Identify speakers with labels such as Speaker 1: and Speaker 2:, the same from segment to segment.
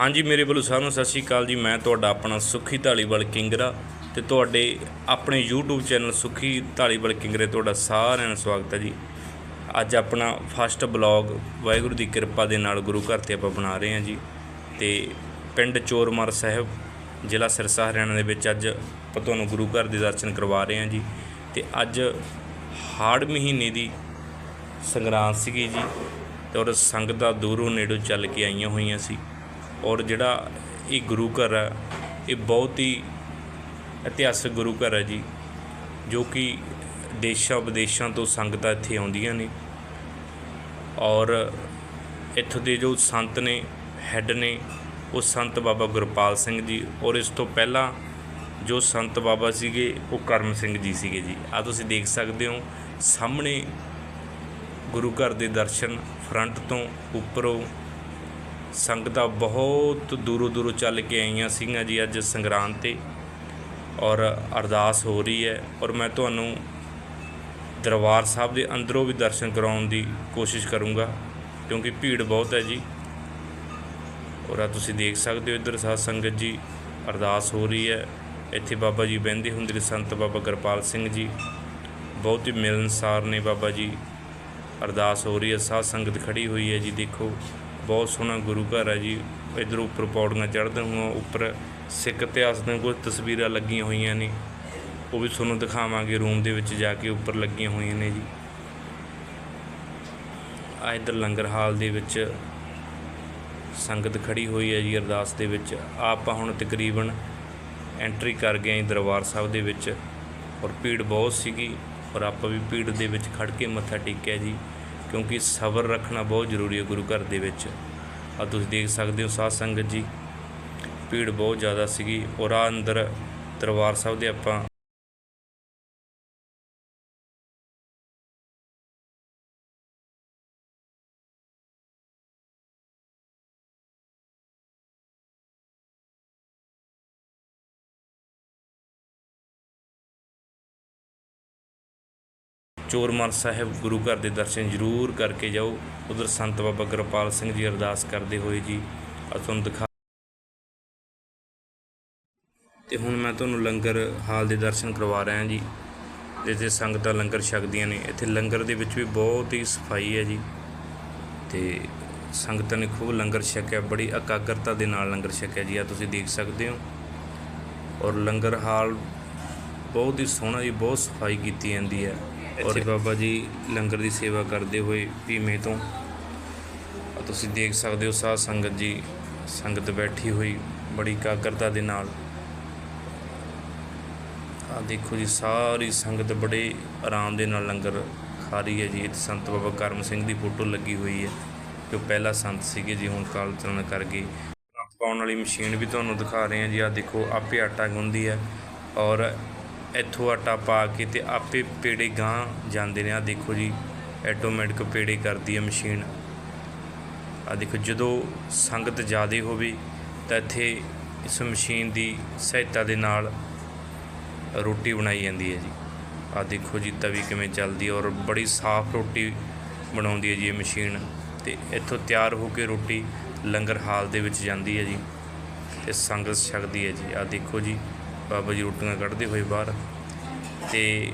Speaker 1: ਹਾਂਜੀ, ਮੇਰੇ ਵੱਲੋਂ ਸਾਰਿਆਂ ਨੂੰ ਸਤਿ ਸ਼੍ਰੀ ਅਕਾਲ ਜੀ। ਮੈਂ ਤੁਹਾਡਾ ਆਪਣਾ ਸੁਖੀ ਢਾਲੀਵਾਲ ਕਿੰਗਰਾ ਤੇ ਤੁਹਾਡੇ ਆਪਣੇ YouTube ਚੈਨਲ ਸੁਖੀ ਢਾਲੀਵਾਲ ਕਿੰਗਰੇ ਤੁਹਾਡਾ ਸਾਰਿਆਂ ਨੂੰ ਸਵਾਗਤ ਹੈ ਜੀ। ਅੱਜ ਆਪਣਾ ਫਸਟ ਬਲੌਗ ਵਾਹਿਗੁਰੂ ਦੀ ਕਿਰਪਾ ਦੇ ਨਾਲ ਗੁਰੂ ਘਰ ਤੇ ਆਪਾਂ ਬਣਾ ਰਹੇ ਹਾਂ ਜੀ ਤੇ ਪਿੰਡ ਚੋਰਮਰ ਸਾਹਿਬ, ਜ਼ਿਲ੍ਹਾ ਸਿਰਸਾ ਹਰਿਆਣਾ ਦੇ ਵਿੱਚ ਅੱਜ ਆਪਾਂ ਤੁਹਾਨੂੰ ਗੁਰੂ ਘਰ ਦੇ ਦਰਸ਼ਨ ਕਰਵਾ ਰਹੇ ਹਾਂ ਜੀ ਤੇ ਅੱਜ ਹਾੜ ਮਹੀਨੇ ਦੀ ਸੰਗਰਾਂਦ ਸੀਗੀ ਜੀ ਤੇ ਔਰ ਸੰਗਤਾਂ ਦੂਰੋਂ ਨੇੜੋਂ ਚੱਲ ਕੇ ਆਈਆਂ ਹੋਈਆਂ ਸੀ। ਔਰ ਜਿਹੜਾ ਇਹ ਗੁਰੂ ਘਰ ਹੈ, ਇਹ ਬਹੁਤ ਹੀ ਇਤਿਹਾਸਕ ਗੁਰੂ ਘਰ ਹੈ ਜੀ, ਜੋ ਕਿ ਦੇਸ਼ਾਂ ਵਿਦੇਸ਼ਾਂ ਤੋਂ ਸੰਗਤਾਂ ਇੱਥੇ ਆਉਂਦੀਆਂ ਨੇ। ਔਰ ਇੱਥੋਂ ਦੇ ਜੋ ਸੰਤ ਨੇ, ਹੈੱਡ ਨੇ, ਉਹ ਸੰਤ ਬਾਬਾ ਗੁਰਪਾਲ ਸਿੰਘ ਜੀ, ਔਰ ਇਸ ਤੋਂ ਪਹਿਲਾਂ ਜੋ ਸੰਤ ਬਾਬਾ ਸੀਗੇ, ਉਹ ਕਰਮ ਸਿੰਘ ਜੀ ਸੀਗੇ ਜੀ। ਆ ਤੁਸੀਂ ਦੇਖ ਸਕਦੇ ਹੋ, ਸਾਹਮਣੇ ਗੁਰੂ ਘਰ ਦੇ ਦਰਸ਼ਨ ਫਰੰਟ ਤੋਂ ਉੱਪਰੋਂ ਸੰਗਤਾਂ ਬਹੁਤ ਦੂਰੋਂ ਦੂਰੋਂ ਚੱਲ ਕੇ ਆਈਆਂ ਸੀਗੀਆਂ ਜੀ ਅੱਜ ਸੰਗਰਾਂਦ ਤੇ। ਔਰ ਅਰਦਾਸ ਹੋ ਰਹੀ ਹੈ। ਔਰ ਮੈਂ ਤੁਹਾਨੂੰ ਦਰਬਾਰ ਸਾਹਿਬ ਦੇ ਅੰਦਰੋਂ ਵੀ ਦਰਸ਼ਨ ਕਰਾਉਣ ਦੀ ਕੋਸ਼ਿਸ਼ ਕਰੂੰਗਾ, ਕਿਉਂਕਿ ਭੀੜ ਬਹੁਤ ਹੈ ਜੀ। ਔਰ ਆ ਤੁਸੀਂ ਦੇਖ ਸਕਦੇ ਹੋ ਇੱਧਰ ਸਾਧ ਸੰਗਤ ਜੀ, ਅਰਦਾਸ ਹੋ ਰਹੀ ਹੈ। ਇੱਥੇ ਬਾਬਾ ਜੀ ਬਹਿੰਦੇ ਹੁੰਦੇ ਨੇ, ਸੰਤ ਬਾਬਾ ਗਰਪਾਲ ਸਿੰਘ ਜੀ। ਬਹੁਤ ਹੀ ਮਿਲਨਸਾਰ ਨੇ ਬਾਬਾ ਜੀ। ਅਰਦਾਸ ਹੋ ਰਹੀ ਹੈ, ਸਾਧ ਸੰਗਤ ਖੜੀ ਹੋਈ ਹੈ ਜੀ, ਦੇਖੋ। ਬਹੁਤ ਸੋਹਣਾ ਗੁਰੂ ਘਰ ਹੈ ਜੀ। ਇਧਰ ਉੱਪਰ ਪੌੜੀਆਂ ਚੜ੍ਹਦੇ ਹੋਏ, ਉੱਪਰ ਸਿੱਖ ਇਤਿਹਾਸ ਦੀਆਂ ਕੁਝ ਤਸਵੀਰਾਂ ਲੱਗੀਆਂ ਹੋਈਆਂ ਨੇ। ਉਹ ਵੀ ਤੁਹਾਨੂੰ ਦਿਖਾਵਾਂਗੇ ਰੂਮ ਦੇ ਵਿੱਚ ਜਾ ਕੇ ਉੱਪਰ ਲੱਗੀਆਂ ਹੋਈਆਂ ਨੇ ਜੀ। ਆ ਇਧਰ ਲੰਗਰ ਹਾਲ ਦੇ ਵਿੱਚ ਸੰਗਤ ਖੜੀ ਹੋਈ ਹੈ ਜੀ ਅਰਦਾਸ ਦੇ ਵਿੱਚ। ਆਪਾਂ ਹੁਣ ਤਕਰੀਬਨ ਐਂਟਰੀ ਕਰ ਗਏ ਹਾਂ ਜੀ ਦਰਬਾਰ ਸਾਹਿਬ ਦੇ ਵਿੱਚ। ਔਰ ਭੀੜ ਬਹੁਤ ਸੀਗੀ ਔਰ ਆਪਾਂ ਵੀ ਭੀੜ ਦੇ ਵਿੱਚ ਖੜ ਕੇ ਮੱਥਾ ਟੇਕਿਆ ਜੀ। ਕਿਉਂਕਿ ਸਬਰ ਰੱਖਣਾ ਬਹੁਤ ਜ਼ਰੂਰੀ ਹੈ ਗੁਰੂ ਘਰ ਦੇ ਵਿੱਚ। ਆ ਤੁਸੀਂ ਦੇਖ ਸਕਦੇ ਹੋ ਸਾਧ ਸੰਗਤ ਜੀ, ਭੀੜ ਬਹੁਤ ਜ਼ਿਆਦਾ ਸੀਗੀ ਔਰ ਆ ਅੰਦਰ ਦਰਬਾਰ ਸਾਹਿਬ ਦੇ ਆਪਾਂ ਚੋਰਮਰ ਸਾਹਿਬ ਗੁਰੂ ਘਰ ਦੇ ਦਰਸ਼ਨ ਜ਼ਰੂਰ ਕਰਕੇ ਜਾਓ। ਉਧਰ ਸੰਤ ਬਾਬਾ ਗੁਰਪਾਲ ਸਿੰਘ ਜੀ ਅਰਦਾਸ ਕਰਦੇ ਹੋਏ ਜੀ ਆ ਤੁਹਾਨੂੰ ਦਿਖਾ ਤੇ ਹੁਣ ਮੈਂ ਤੁਹਾਨੂੰ ਲੰਗਰ ਹਾਲ ਦੇ ਦਰਸ਼ਨ ਕਰਵਾ ਰਿਹਾ ਜੀ। ਜਿੱਥੇ ਸੰਗਤਾਂ ਲੰਗਰ ਛਕਦੀਆਂ ਨੇ। ਇੱਥੇ ਲੰਗਰ ਦੇ ਵਿੱਚ ਵੀ ਬਹੁਤ ਹੀ ਸਫ਼ਾਈ ਹੈ ਜੀ। ਤੇ ਸੰਗਤਾਂ ਨੇ ਖੂਬ ਲੰਗਰ ਛਕਿਆ। ਬੜੀ ਇਕਾਗਰਤਾ ਦੇ ਨਾਲ ਲੰਗਰ ਛਕਿਆ ਜੀ। ਆ ਤੁਸੀਂ ਦੇਖ ਸਕਦੇ ਹੋ। ਔਰ ਲੰਗਰ ਹਾਲ ਬਹੁਤ ਹੀ ਸੋਹਣਾ ਜੀ, ਬਹੁਤ ਸਫ਼ਾਈ ਕੀਤੀ ਜਾਂਦੀ ਹੈ। ਔਰ ਬਾਬਾ ਜੀ ਲੰਗਰ ਦੀ ਸੇਵਾ ਕਰਦੇ ਹੋਏ ਭੀਮੇ ਤੋਂ ਆ ਤੁਸੀਂ ਦੇਖ ਸਕਦੇ ਹੋ ਸਾਧ ਸੰਗਤ ਜੀ ਸੰਗਤ ਬੈਠੀ ਹੋਈ ਬੜੀ ਇਕਾਗਰਤਾ ਦੇ ਨਾਲ। ਆ ਦੇਖੋ ਜੀ ਸਾਰੀ ਸੰਗਤ ਬੜੇ ਆਰਾਮ ਦੇ ਨਾਲ ਲੰਗਰ ਖਾ ਰਹੀ ਹੈ ਜੀ। ਇੱਥੇ ਸੰਤ ਬਾਬਾ ਕਰਮ ਸਿੰਘ ਦੀ ਫੋਟੋ ਲੱਗੀ ਹੋਈ ਹੈ ਜੋ ਪਹਿਲਾ ਸੰਤ ਸੀਗੇ ਜੀ ਹੁਣ ਕਾਲ ਚਰਨ ਕਰ ਗਏ। ਪਾਉਣ ਵਾਲੀ ਮਸ਼ੀਨ ਵੀ ਤੁਹਾਨੂੰ ਦਿਖਾ ਰਹੇ ਹਾਂ ਜੀ। ਆ ਦੇਖੋ ਆਪੇ ਆਟਾ ਗੁੰਦੀ ਹੈ ਔਰ ਇੱਥੋਂ ਆਟਾ ਪਾ ਕੇ ਅਤੇ ਆਪੇ ਪੇੜੇ ਗਾਂਹ ਜਾਂਦੇ ਨੇ। ਆਹ ਦੇਖੋ ਜੀ, ਐਟੋਮੈਟਿਕ ਪੇੜੇ ਕਰਦੀ ਹੈ ਮਸ਼ੀਨ। ਆਹ ਦੇਖੋ, ਜਦੋਂ ਸੰਗਤ ਜ਼ਿਆਦਾ ਹੋਵੇ ਤਾਂ ਇੱਥੇ ਇਸ ਮਸ਼ੀਨ ਦੀ ਸਹਾਇਤਾ ਦੇ ਨਾਲ ਰੋਟੀ ਬਣਾਈ ਜਾਂਦੀ ਹੈ ਜੀ। ਆਹ ਦੇਖੋ ਜੀ, ਤਵੀ ਕਿਵੇਂ ਚੱਲਦੀ ਹੈ ਔਰ ਬੜੀ ਸਾਫ਼ ਰੋਟੀ ਬਣਾਉਂਦੀ ਹੈ ਜੀ ਇਹ ਮਸ਼ੀਨ। ਤੇ ਇੱਥੋਂ ਤਿਆਰ ਹੋ ਕੇ ਰੋਟੀ ਲੰਗਰ ਹਾਲ ਦੇ ਵਿੱਚ ਜਾਂਦੀ ਹੈ ਜੀ। ਤੇ ਸੰਗਤ ਛਕਦੀ ਹੈ ਜੀ। ਆਹ ਦੇਖੋ ਜੀ ਬਾਬਾ ਜੀ ਰੋਟੀਆਂ ਕੱਢਦੇ ਹੋਏ ਬਾਹਰ ਤੇ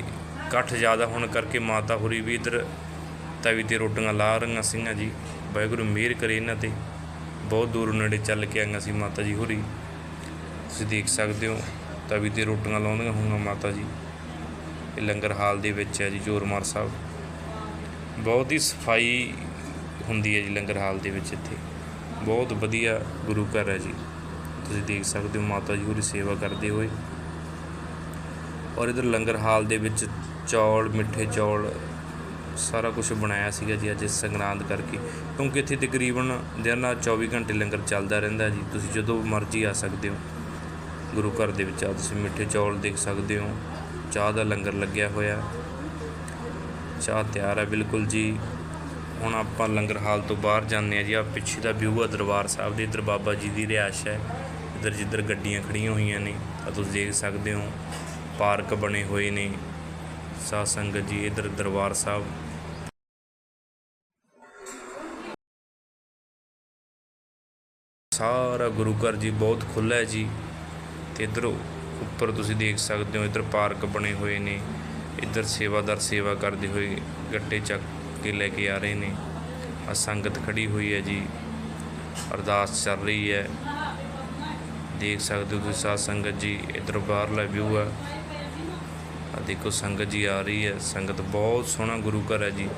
Speaker 1: ਇਕੱਠ ਜ਼ਿਆਦਾ ਹੋਣ ਕਰਕੇ ਮਾਤਾ ਹੋਰੀ ਵੀ ਇੱਧਰ ਤਵੀ ਤੇ ਰੋਟੀਆਂ ਲਾ ਰਹੀਆਂ ਸੀਗੀਆਂ ਜੀ। ਵਾਹਿਗੁਰੂ ਮਿਹਰ ਕਰੇ ਇਹਨਾਂ ਤੇ। ਬਹੁਤ ਦੂਰ ਨੇੜੇ ਚੱਲ ਕੇ ਆਈਆਂ ਸੀ ਮਾਤਾ ਜੀ ਹੋਰੀ। ਤੁਸੀਂ ਦੇਖ ਸਕਦੇ ਹੋ, ਤਵੀ ਤੇ ਰੋਟੀਆਂ ਲਾਉਂਦੀਆਂ ਹੋਈਆਂ ਮਾਤਾ ਜੀ। ਇਹ ਲੰਗਰ ਹਾਲ ਦੇ ਵਿੱਚ ਹੈ ਜੀ, ਜੋਰਮਾਰ ਸਾਹਿਬ। ਬਹੁਤ ਹੀ ਸਫ਼ਾਈ ਹੁੰਦੀ ਹੈ ਜੀ ਲੰਗਰ ਹਾਲ ਦੇ ਵਿੱਚ ਇੱਥੇ। ਬਹੁਤ ਵਧੀਆ ਗੁਰੂ ਘਰ ਹੈ ਜੀ। ਤੁਸੀਂ ਦੇਖ ਸਕਦੇ ਹੋ ਮਾਤਾ ਜੀ ਹੋਰੀ ਸੇਵਾ ਕਰਦੇ ਹੋਏ। ਔਰ ਇਧਰ ਲੰਗਰ ਹਾਲ ਦੇ ਵਿੱਚ ਚੌਲ, ਮਿੱਠੇ ਚੌਲ ਸਾਰਾ ਕੁਝ ਬਣਾਇਆ ਸੀਗਾ ਜੀ ਅੱਜ ਸੰਗਰਾਂਦ ਕਰਕੇ। ਕਿਉਂਕਿ ਇੱਥੇ ਤਕਰੀਬਨ ਦਿਨ ਨਾਲ 24 ਘੰਟੇ ਲੰਗਰ ਚੱਲਦਾ ਰਹਿੰਦਾ ਜੀ। ਤੁਸੀਂ ਜਦੋਂ ਮਰਜ਼ੀ ਆ ਸਕਦੇ ਹੋ। ਗੁਰੂ ਘਰ ਦੇ ਵਿੱਚ ਆ ਤੁਸੀਂ ਮਿੱਠੇ ਚੌਲ ਦੇਖ ਸਕਦੇ ਹੋ। ਚਾਹ ਦਾ ਲੰਗਰ ਲੱਗਿਆ ਹੋਇਆ। ਚਾਹ ਤਿਆਰ ਹੈ ਬਿਲਕੁਲ ਜੀ। ਹੁਣ ਆਪਾਂ ਲੰਗਰ ਹਾਲ ਤੋਂ ਬਾਹਰ ਜਾਂਦੇ ਆ ਜੀ। ਆ ਪਿੱਛੇ ਦਾ ਵਿਊ ਆ ਦਰਬਾਰ ਸਾਹਿਬ ਦੇ। ਇੱਧਰ ਬਾਬਾ ਜੀ ਦੀ ਰਿਹਾਇਸ਼ ਹੈ। ਇੱਧਰ ਜਿੱਧਰ ਗੱਡੀਆਂ ਖੜੀਆਂ ਹੋਈਆਂ ਨੇ ਆ ਤੁਸੀਂ ਦੇਖ ਸਕਦੇ ਹੋ। ਪਾਰਕ ਬਣੇ ਹੋਏ ਨੇ। ਸਾਧ ਸੰਗਤ ਜੀ, ਇੱਧਰ ਦਰਬਾਰ ਸਾਹਿਬ। ਸਾਰਾ ਗੁਰੂ ਘਰ ਜੀ ਬਹੁਤ ਖੁੱਲ੍ਹਾ ਹੈ ਜੀ। ਤੇ ਇੱਧਰ ਉੱਪਰ ਤੁਸੀਂ ਦੇਖ ਸਕਦੇ ਹੋ, ਇੱਧਰ ਪਾਰਕ ਬਣੇ ਹੋਏ ਨੇ। ਇੱਧਰ ਸੇਵਾਦਾਰ ਸੇਵਾ ਕਰਦੇ ਹੋਏ ਗੱਟੇ ਚੱਕ ਕੇ ਲੈ ਕੇ ਆ ਰਹੇ ਨੇ। ਆ ਸੰਗਤ ਖੜੀ ਹੋਈ ਹੈ ਜੀ। ਅਰਦਾਸ ਚੱਲ ਰਹੀ ਹੈ। ਦੇਖ ਸਕਦੇ ਹੋ ਤੁਸੀਂ ਸਾਧ ਸੰਗਤ ਜੀ, ਇੱਧਰ ਬਾਹਰਲਾ ਵਿਊ ਹੈ। ਆ। ਦੇਖੋ, ਸੰਗਤ ਜੀ ਆ ਰਹੀ ਹੈ। ਸੰਗਤ ਬਹੁਤ ਸੋਹਣਾ ਗੁਰੂ ਘਰ ਹੈ ਜੀ।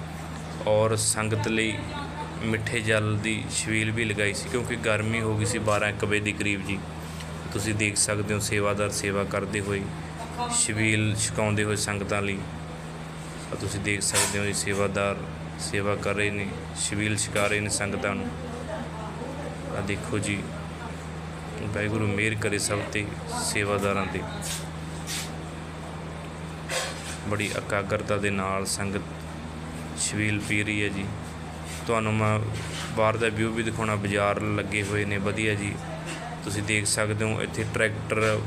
Speaker 1: ਔਰ ਸੰਗਤ ਲਈ ਮਿੱਠੇ ਜਲ ਦੀ ਛਬੀਲ ਵੀ ਲਗਾਈ ਸੀ, ਕਿਉਂਕਿ ਗਰਮੀ ਹੋ ਗਈ ਸੀ 12 1 ਵਜੇ ਦੇ ਕਰੀਬ ਜੀ। ਤੁਸੀਂ ਦੇਖ ਸਕਦੇ ਹੋ, ਸੇਵਾਦਾਰ ਸੇਵਾ ਕਰਦੇ ਹੋਏ, ਛਬੀਲ ਛਕਾਉਂਦੇ ਹੋਏ ਸੰਗਤਾਂ ਲਈ। ਤੁਸੀਂ ਦੇਖ ਸਕਦੇ ਹੋ ਜੀ ਸੇਵਾਦਾਰ ਸੇਵਾ ਕਰ ਰਹੇ ਨੇ, ਛਬੀਲ ਛਕਾ ਰਹੇ ਨੇ ਸੰਗਤਾਂ ਨੂੰ। ਆ ਦੇਖੋ ਜੀ, ਵਾਹਿਗੁਰੂ ਮਿਹਰ ਕਰੇ ਸਭ ਤੇ ਸੇਵਾਦਾਰਾਂ ਤੇ। ਬੜੀ ਇਕਾਗਰਤਾ ਦੇ ਨਾਲ ਸੰਗਤ ਛਬੀਲ ਪੀ ਰਹੀ ਹੈ ਜੀ। ਤੁਹਾਨੂੰ ਮੈਂ ਬਾਹਰ ਦਾ ਵਿਊ ਵੀ ਦਿਖਾਉਣਾ, ਬਾਜ਼ਾਰ ਲੱਗੇ ਹੋਏ ਨੇ, ਵਧੀਆ ਜੀ। ਤੁਸੀਂ ਦੇਖ ਸਕਦੇ ਹੋ, ਇੱਥੇ ਟਰੈਕਟਰ,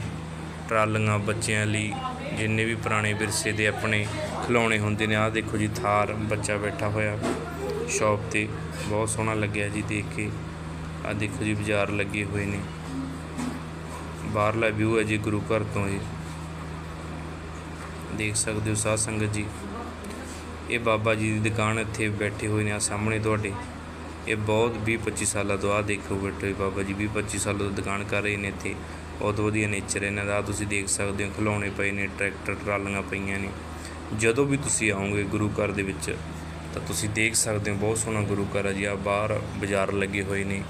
Speaker 1: ਟਰਾਲੀਆਂ ਬੱਚਿਆਂ ਲਈ ਜਿੰਨੇ ਵੀ ਪੁਰਾਣੇ ਵਿਰਸੇ ਦੇ ਆਪਣੇ ਖਿਡੌਣੇ ਹੁੰਦੇ ਨੇ, ਆਹ ਦੇਖੋ ਜੀ ਥਾਰ, ਬੱਚਾ ਬੈਠਾ ਹੋਇਆ ਸ਼ਾਪ ਤੇ। ਬਹੁਤ ਸੋਹਣਾ ਲੱਗਿਆ ਜੀ ਦੇਖ ਕੇ। ਆਹ ਦੇਖੋ ਜੀ, ਬਾਜ਼ਾਰ ਲੱਗੇ ਹੋਏ ਨੇ। ਬਾਹਰਲਾ ਵਿਊ ਹੈ ਜੀ ਗੁਰੂ ਘਰ ਤੋਂ ਇਹ। ਦੇਖ ਸਕਦੇ ਹੋ ਸਾਧ ਸੰਗਤ ਜੀ। ਇਹ ਬਾਬਾ ਜੀ ਦੀ ਦੁਕਾਨ ਇੱਥੇ ਬੈਠੇ ਹੋਏ ਨੇ ਆ ਸਾਹਮਣੇ ਤੁਹਾਡੇ। ਇਹ ਬਹੁਤ 20 25 ਸਾਲਾਂ ਤੋਂ ਆ ਦੇਖੋ ਬੈਠੇ ਬਾਬਾ ਜੀ 20 25 ਸਾਲਾਂ ਤੋਂ ਦੁਕਾਨ ਕਰ ਰਹੇ ਨੇ ਇੱਥੇ। ਬਹੁਤ ਵਧੀਆ ਨੇਚਰ ਇਹਨਾਂ ਦਾ। ਆਹ ਤੁਸੀਂ ਦੇਖ ਸਕਦੇ ਹੋ ਖਿਲੌਣੇ ਪਏ ਨੇ, ਟਰੈਕਟਰ, ਟਰਾਲੀਆਂ ਪਈਆਂ ਨੇ। ਜਦੋਂ ਵੀ ਤੁਸੀਂ ਆਓਗੇ ਗੁਰੂ ਘਰ ਦੇ ਵਿੱਚ, ਤਾਂ ਤੁਸੀਂ ਦੇਖ ਸਕਦੇ ਹੋ ਬਹੁਤ ਸੋਹਣਾ ਗੁਰੂ ਘਰ ਹੈ ਜੀ। ਆ ਬਾਹਰ ਬਾਜ਼ਾਰ ਲੱਗੇ ਹੋਏ ਨੇ।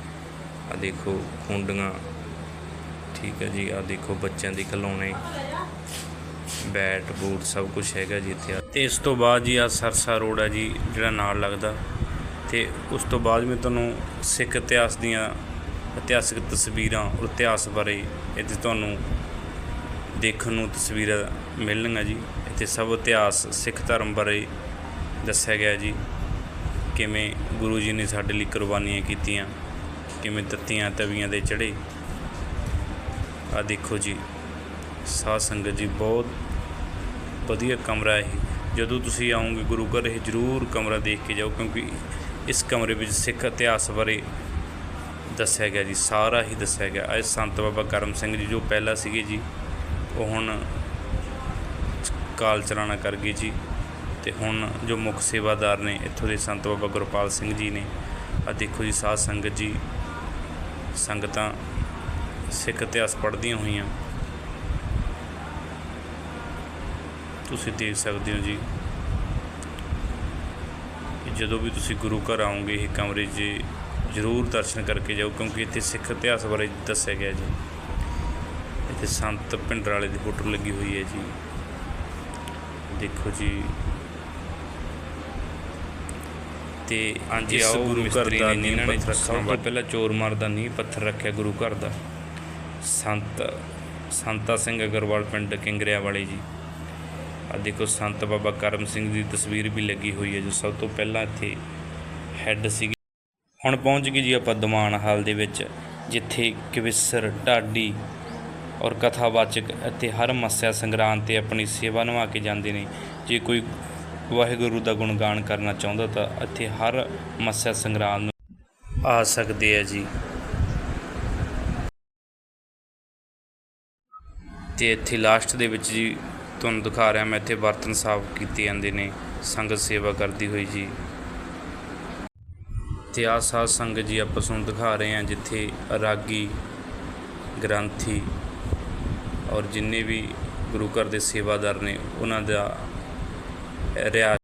Speaker 1: ਆ ਦੇਖੋ ਖੁੰਡੀਆਂ। ਠੀਕ ਹੈ ਜੀ ਆ ਦੇਖੋ ਬੱਚਿਆਂ ਦੇ ਖਿਲੌਣੇ। ਬੈਟ, ਬੂਟ ਸਭ ਕੁਝ ਹੈਗਾ ਜੀ ਇੱਥੇ। ਤੇ ਇਸ ਤੋਂ ਬਾਅਦ ਜੀ ਆ ਸਰਸਾ ਰੋਡ ਹੈ ਜੀ, ਜਿਹੜਾ ਨਾਲ ਲੱਗਦਾ। ਤੇ ਉਸ ਤੋਂ ਬਾਅਦ ਮੈਂ ਤੁਹਾਨੂੰ ਸਿੱਖ ਇਤਿਹਾਸ ਦੀਆਂ ਇਤਿਹਾਸਿਕ ਤਸਵੀਰਾਂ ਔਰ ਇਤਿਹਾਸ ਬਾਰੇ ਇੱਥੇ ਤੁਹਾਨੂੰ ਦੇਖਣ ਨੂੰ ਤਸਵੀਰਾਂ ਮਿਲਣਗੀਆਂ ਜੀ। ਇੱਥੇ ਸਭ ਇਤਿਹਾਸ, ਸਿੱਖ ਧਰਮ ਬਾਰੇ ਦੱਸਿਆ ਗਿਆ ਜੀ। ਕਿਵੇਂ ਗੁਰੂ ਜੀ ਨੇ ਸਾਡੇ ਲਈ ਕੁਰਬਾਨੀਆਂ ਕੀਤੀਆਂ, ਕਿਵੇਂ ਤੱਤੀਆਂ ਤਵੀਆਂ ਦੇ ਚੜ੍ਹੇ ਆ ਦੇਖੋ ਜੀ, ਸਾਧ ਸੰਗਤ ਜੀ ਬਹੁਤ ਵਧੀਆ ਕਮਰਾ ਇਹ। ਜਦੋਂ ਤੁਸੀਂ ਆਓਗੇ ਗੁਰੂ ਘਰ, ਇਹ ਜ਼ਰੂਰ ਕਮਰਾ ਦੇਖ ਕੇ ਜਾਓ ਕਿਉਂਕਿ ਇਸ ਕਮਰੇ ਵਿੱਚ ਸਿੱਖ ਇਤਿਹਾਸ ਬਾਰੇ ਦੱਸਿਆ ਗਿਆ ਜੀ, ਸਾਰਾ ਹੀ ਦੱਸਿਆ ਗਿਆ। ਇਹ ਸੰਤ ਬਾਬਾ ਕਰਮ ਸਿੰਘ ਜੀ ਜੋ ਪਹਿਲਾਂ ਸੀਗੇ ਜੀ, ਉਹ ਹੁਣ ਕਾਲ ਚਲਾਣਾ ਕਰ ਗਏ ਜੀ ਤੇ ਹੁਣ ਜੋ ਮੁੱਖ ਸੇਵਾਦਾਰ ਨੇ ਇੱਥੋਂ ਦੇ ਸੰਤ ਬਾਬਾ ਗੁਰਪਾਲ ਸਿੰਘ ਜੀ ਨੇ ਆ ਦੇਖੋ ਜੀ, ਸਾਧ ਸੰਗਤ ਜੀ ਸੰਗਤਾਂ ਸਿੱਖ ਇਤਿਹਾਸ ਪੜ੍ਹਦੀਆਂ ਹੋਈਆਂ। ਤੁਸੀਂ ਦੇਖ ਸਕਦੇ ਹੋ ਜੀ ਕਿ ਜਦੋਂ ਵੀ ਤੁਸੀਂ ਗੁਰੂ ਘਰ ਆਓਗੇ ਇਹ ਕਮਰੇ 'ਚ ਜ਼ਰੂਰ ਦਰਸ਼ਨ ਕਰਕੇ ਜਾਓ ਕਿਉਂਕਿ ਇੱਥੇ ਸਿੱਖ ਇਤਿਹਾਸ ਬਾਰੇ ਦੱਸਿਆ ਗਿਆ ਜੀ। ਇੱਥੇ ਸੰਤ ਭਿੰਡਰ ਵਾਲੇ ਦੀ ਫੋਟੋ ਲੱਗੀ ਹੋਈ ਹੈ ਜੀ। ਦੇਖੋ ਜੀ। ਤੇ ਹਾਂਜੀ ਆਓ
Speaker 2: ਗੁਰੂ ਘਰ ਦਾ ਨੀਂਹ ਪੱਥਰ
Speaker 1: ਸਭ ਤੋਂ ਪਹਿਲਾਂ ਚੋਰ ਮਾਰ ਦਾ ਨੀਂਹ ਪੱਥਰ ਰੱਖਿਆ ਗੁਰੂ ਘਰ ਦਾ। ਸੰਤ ਸੰਤਾ ਸਿੰਘ ਅਗਰਵਾਲ ਪਿੰਡ ਕਿੰਗਰਿਆ ਵਾਲੇ ਜੀ। ਆ ਦੇਖੋ, ਸੰਤ ਬਾਬਾ ਕਰਮ ਸਿੰਘ ਦੀ ਤਸਵੀਰ ਵੀ ਲੱਗੀ ਹੋਈ ਹੈ, ਜੋ ਸਭ ਤੋਂ ਪਹਿਲਾਂ ਇੱਥੇ ਹੈੱਡ ਸੀਗੀ। ਹੁਣ ਪਹੁੰਚ ਗਏ ਜੀ ਆਪਾਂ ਦਮਾਨ ਹਾਲ ਦੇ ਵਿੱਚ, ਜਿੱਥੇ ਕਵਿਸਰ, ਢਾਡੀ ਔਰ ਕਥਾਵਾਚਕ ਅਤੇ ਹਰ ਮੱਸਿਆ ਸੰਗਰਾਂਦ ਤੇ ਆਪਣੀ ਸੇਵਾ ਨਿਭਾ ਕੇ ਜਾਂਦੇ ਨੇ। ਜੇ ਕੋਈ ਵਾਹਿਗੁਰੂ ਦਾ ਗੁਣਗਾਨ ਕਰਨਾ ਚਾਹੁੰਦਾ ਤਾਂ ਇੱਥੇ ਹਰ ਮੱਸਿਆ ਸੰਗਰਾਂਦ ਨੂੰ ਆ ਸਕਦੇ ਆ ਜੀ। ਤੇ ਇੱਥੇ ਲਾਸਟ ਦੇ ਵਿੱਚ ਜੀ ਤੁਹਾਨੂੰ ਦਿਖਾ ਰਿਹਾ ਮੈਂ ਇੱਥੇ ਬਰਤਨ ਸਾਫ਼ ਕੀਤੇ ਜਾਂਦੇ ਨੇ, ਸੰਗਤ ਸੇਵਾ ਕਰਦੀ ਹੋਈ ਜੀ। ਤੇ ਆਹ ਸਾਧ ਸੰਗਤ ਜੀ ਆਪਾਂ ਤੁਹਾਨੂੰ ਦਿਖਾ ਰਹੇ ਹਾਂ ਜਿੱਥੇ ਰਾਗੀ, ਗ੍ਰੰਥੀ ਔਰ ਜਿੰਨੇ ਵੀ ਗੁਰੂ ਘਰ ਦੇ ਸੇਵਾਦਾਰ ਨੇ, ਉਹਨਾਂ ਦਾ ਰਿਆ